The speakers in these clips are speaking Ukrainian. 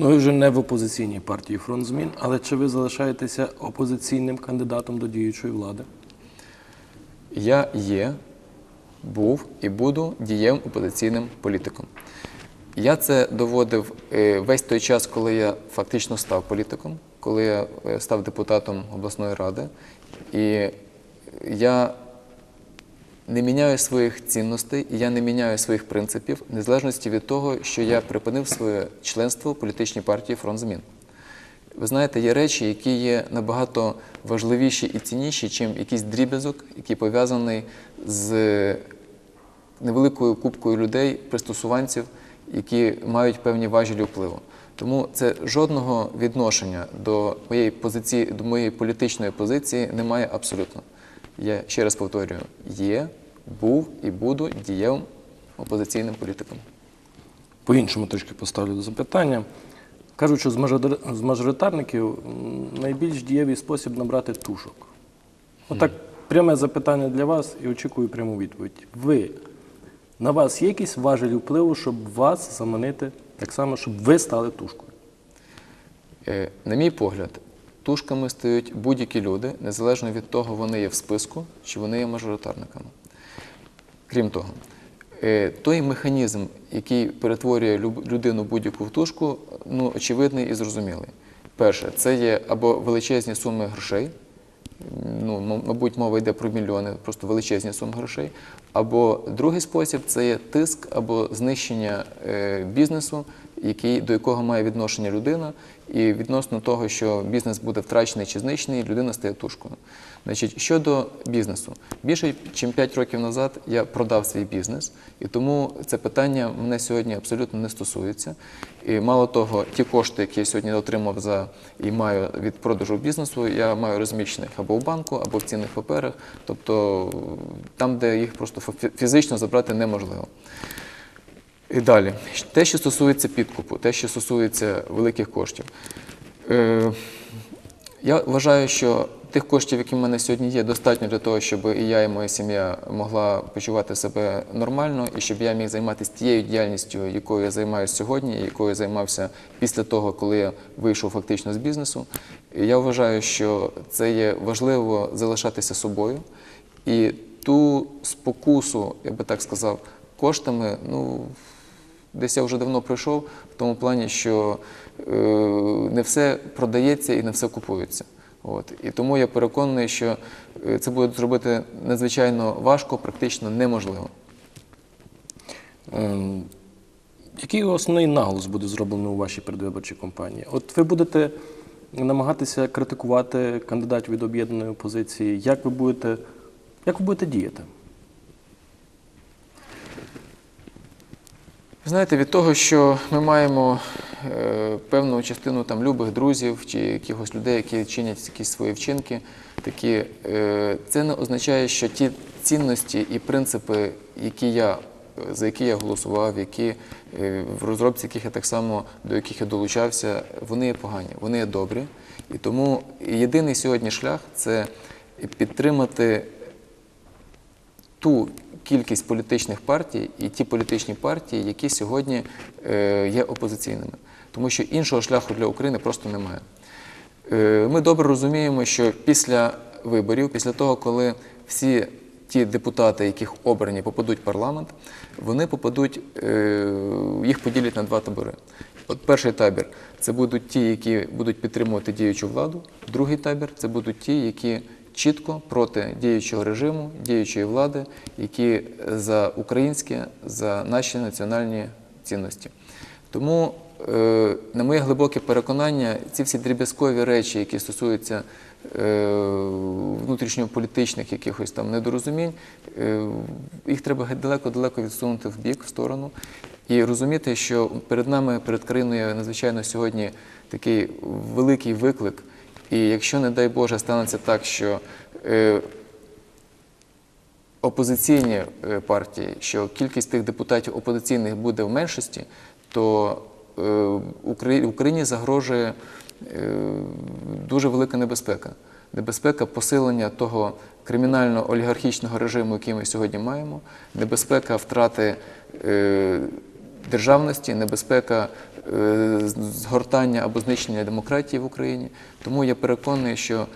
Ну, ви вже не в опозиційній партії фронт змін, але чи ви залишаєтеся опозиційним кандидатом до діючої влади? Я є, був і буду дієвим опозиційним політиком. Я це доводив е, весь той час, коли я фактично став політиком, коли я е, став депутатом обласної ради. І я не міняю своїх цінностей, я не міняю своїх принципів, незалежності від того, що я припинив своє членство в політичній партії Фронт змін. Ви знаєте, є речі, які є набагато важливіші і цінніші, чим якийсь дріб'язок, який пов'язаний з невеликою купкою людей, пристосуванців, які мають певні важелі впливу. Тому це жодного відношення до моєї позиції, до моєї політичної позиції немає абсолютно. Я ще раз повторюю: є, був і буду дієвим опозиційним політиком. По-іншому трішки поставлю до запитання. Кажуть, що з мажоритарників найбільш дієвий спосіб набрати тушок. Отак, пряме запитання для вас і очікую пряму відповідь. Ви, на вас є якісь важелі впливу, щоб вас заманити так само, щоб ви стали тушкою? Е, На мій погляд, тушками стають будь-які люди, незалежно від того, вони є в списку чи вони є мажоритарниками. Крім того, е, той механізм, який перетворює людину будь-яку в тушку, ну, очевидний і зрозумілий. Перше, це є або величезні суми грошей, ну, мабуть, мова йде про мільйони, просто величезні суми грошей. Або другий спосіб це є тиск або знищення е, бізнесу, який, до якого має відношення людина, і відносно того, що бізнес буде втрачений чи знищений, людина стає тушкою. Значить, щодо бізнесу, більше ніж 5 років назад я продав свій бізнес, і тому це питання мене сьогодні абсолютно не стосується. І мало того, ті кошти, які я сьогодні отримав за і маю від продажу бізнесу, я маю розміщених або в банку, або в цінних паперах, тобто там, де їх просто фі- фізично забрати неможливо. І далі, те, що стосується підкупу, те, що стосується великих коштів. Е, я вважаю, що тих коштів, які в мене сьогодні є, достатньо для того, щоб і я, і моя сім'я могла почувати себе нормально, і щоб я міг займатися тією діяльністю, якою я займаюся сьогодні, якою я займався після того, коли я вийшов фактично з бізнесу. І я вважаю, що це є важливо залишатися собою. І ту спокусу, я би так сказав, коштами, ну, десь я вже давно пройшов, в тому плані, що е, не все продається і не все купується. От. І тому я переконаний, що е, це буде зробити надзвичайно важко, практично неможливо. Ем, Який основний наголос буде зроблений у вашій передвиборчій кампанії? От ви будете намагатися критикувати кандидатів від об'єднаної опозиції. Як ви будете, як ви будете діяти? Знаєте, від того, що ми маємо е, певну частину там любих друзів чи якихось людей, які чинять якісь свої вчинки, такі, е, це не означає, що ті цінності і принципи, які я, за які я голосував, які е, в розробці яких я так само до яких я долучався, вони є погані, вони є добрі. І тому єдиний сьогодні шлях це підтримати ту кількість політичних партій і ті політичні партії, які сьогодні е, є опозиційними. Тому що іншого шляху для України просто немає. Е, Ми добре розуміємо, що після виборів, після того, коли всі ті депутати, яких обрані, попадуть в парламент, вони попадуть, е, їх поділять на два табори. От перший табір це будуть ті, які будуть підтримувати діючу владу. Другий табір це будуть ті, які чітко проти діючого режиму, діючої влади, які за українське, за наші національні цінності. Тому, е, на моє глибоке переконання, ці всі дріб'язкові речі, які стосуються е, внутрішньополітичних якихось там недорозумінь, е, їх треба далеко-далеко відсунути в бік, в сторону. І розуміти, що перед нами, перед країною надзвичайно сьогодні такий великий виклик. І якщо, не дай Боже, станеться так, що е, опозиційні е, партії, що кількість тих депутатів опозиційних буде в меншості, то е, Україні загрожує дуже велика небезпека. Небезпека посилення того кримінально-олігархічного режиму, який ми сьогодні маємо, небезпека втрати державності, небезпека е, згортання або знищення демократії в Україні. Тому я переконаний, що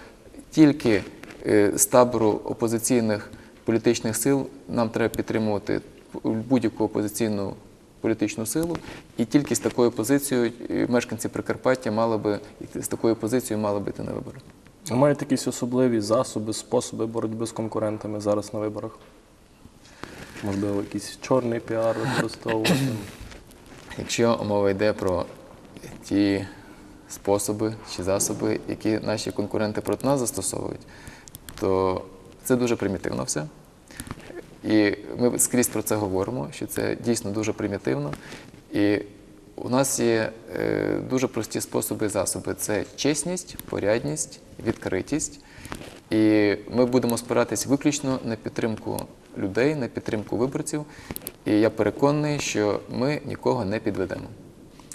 тільки е, з табору опозиційних політичних сил нам треба підтримувати будь-яку опозиційну політичну силу, і тільки з такою позицією е, мешканці Прикарпаття мали би з такою позицією мали би йти на вибори. А маєте якісь особливі засоби, способи боротьби з конкурентами зараз на виборах? Можливо, якийсь чорний піар використовувати? Якщо мова йде про ті способи чи засоби, які наші конкуренти проти нас застосовують, то це дуже примітивно все. І ми скрізь про це говоримо, що це дійсно дуже примітивно. І у нас є е, дуже прості способи і засоби: це чесність, порядність, відкритість. І ми будемо спиратись виключно на підтримку людей, на підтримку виборців. І я переконаний, що ми нікого не підведемо.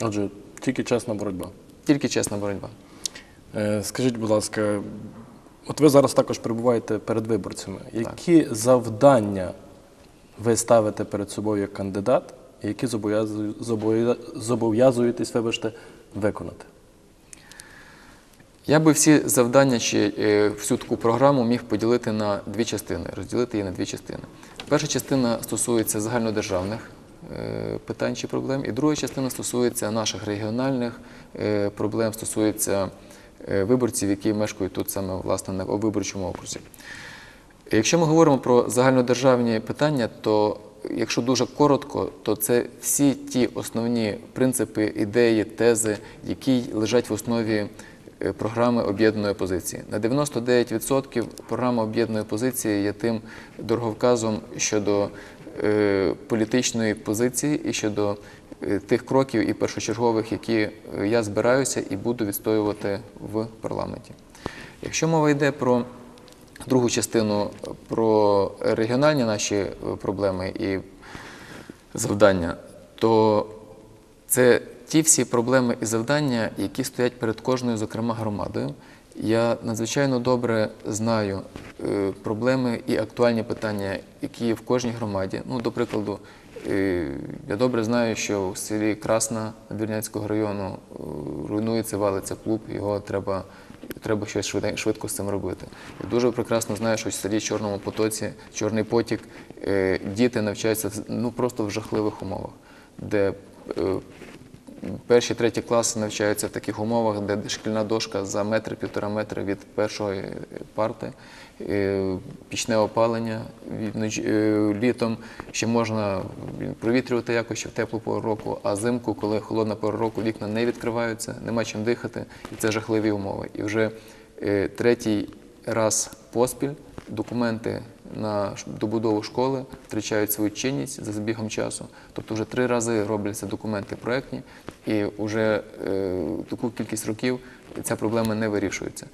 Отже, тільки чесна боротьба. Тільки чесна боротьба. Е, Скажіть, будь ласка, от ви зараз також перебуваєте перед виборцями. Які завдання ви ставите перед собою як кандидат, які зобов'язуєтесь, вибачте, виконати? Я би всі завдання чи е, всю таку програму міг поділити на дві частини, розділити її на дві частини. Перша частина стосується загальнодержавних е, питань чи проблем, і друга частина стосується наших регіональних е, проблем, стосується виборців, які мешкають тут саме власне на виборчому окрузі. Якщо ми говоримо про загальнодержавні питання, то якщо дуже коротко, то це всі ті основні принципи, ідеї, тези, які лежать в основі програми об'єднаної опозиції. На 99% програма об'єднаної опозиції є тим дороговказом щодо е, політичної позиції і щодо е, тих кроків і першочергових, які е, я збираюся і буду відстоювати в парламенті. Якщо мова йде про другу частину про регіональні наші е, проблеми і завдання, то це ті всі проблеми і завдання, які стоять перед кожною, зокрема, громадою. Я надзвичайно добре знаю е, проблеми і актуальні питання, які є в кожній громаді. Ну, до прикладу, е, я добре знаю, що в селі Красна Надвірнянського району е, руйнується, валиться клуб, його треба треба щось швидко, з цим робити. Я дуже прекрасно знаю, що в селі Чорному потоці, Чорний потік, діти навчаються ну, просто в жахливих умовах, де перші, треті класи навчаються в таких умовах, де шкільна дошка за метр, півтора метра від першої парти, пічне опалення е, літом ще можна провітрювати якось ще в теплу пору року, а зимку, коли холодна пора року, вікна не відкриваються, нема чим дихати, і це жахливі умови. І вже е, третій раз поспіль документи на добудову школи втрачають свою чинність за збігом часу. Тобто вже три рази робляться документи проектні, і вже е, таку кількість років ця проблема не вирішується.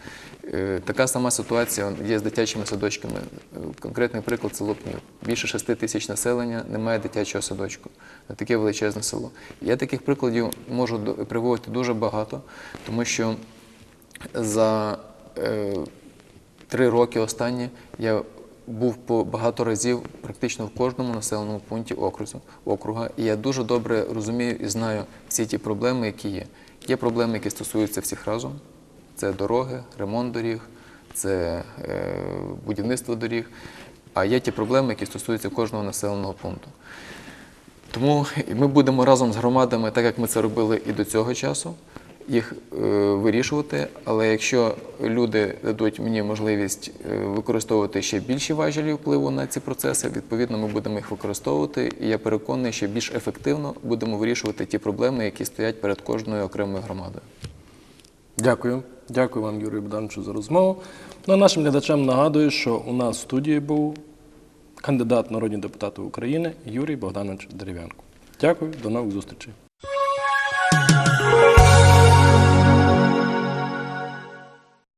Е, така сама ситуація є з дитячими садочками. Е, Конкретний приклад це Лопнів. Більше 6 тисяч населення немає дитячого садочку. на Таке величезне село. Я таких прикладів можу приводити дуже багато, тому що за е, три роки останні я був по багато разів практично в кожному населеному пункті окрузу, округа, і я дуже добре розумію і знаю всі ті проблеми, які є. Є проблеми, які стосуються всіх разом. Це дороги, ремонт доріг, це е, будівництво доріг. А є ті проблеми, які стосуються кожного населеного пункту. Тому ми будемо разом з громадами, так як ми це робили і до цього часу, їх е, вирішувати. Але якщо люди дадуть мені можливість е, використовувати ще більші важелі впливу на ці процеси, відповідно, ми будемо їх використовувати. І я переконаний, що більш ефективно будемо вирішувати ті проблеми, які стоять перед кожною окремою громадою. Дякую. Дякую вам, Юрію Богдановичу, за розмову. Ну, а нашим глядачам нагадую, що у нас в студії був кандидат народні депутати України Юрій Богданович Дерев'янко. Дякую, до нових зустрічей.